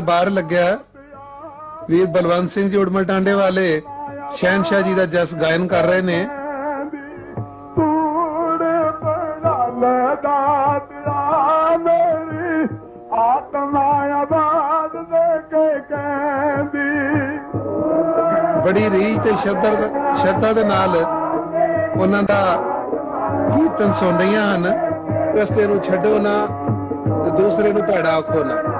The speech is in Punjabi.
ਬਾਹਰ ਲੱਗਿਆ ਵੀਰ ਬਲਵੰਤ ਸਿੰਘ ਜੀ ਉੜਮਲ ਟਾਂਡੇ ਵਾਲੇ ਸ਼ਹਿਨशाह ਜੀ ਦਾ ਜਸ ਗਾਇਨ ਕਰ ਰਹੇ ਨੇ। ਬੜੀ ਰੀਝ ਤੇ ਸ਼ਰਧਾ ਸ਼ਰਧਾ ਦੇ ਨਾਲ ਉਹਨਾਂ ਦਾ ਕੀਰਤਨ ਸੁਣ ਰਹੀਆਂ ਹਨ। ਰਸਤੇ ਨੂੰ ਛੱਡੋ ਨਾ ਤੇ ਦੂਸਰੇ ਨੂੰ ਭੈੜਾ ਆਖੋ ਨਾ।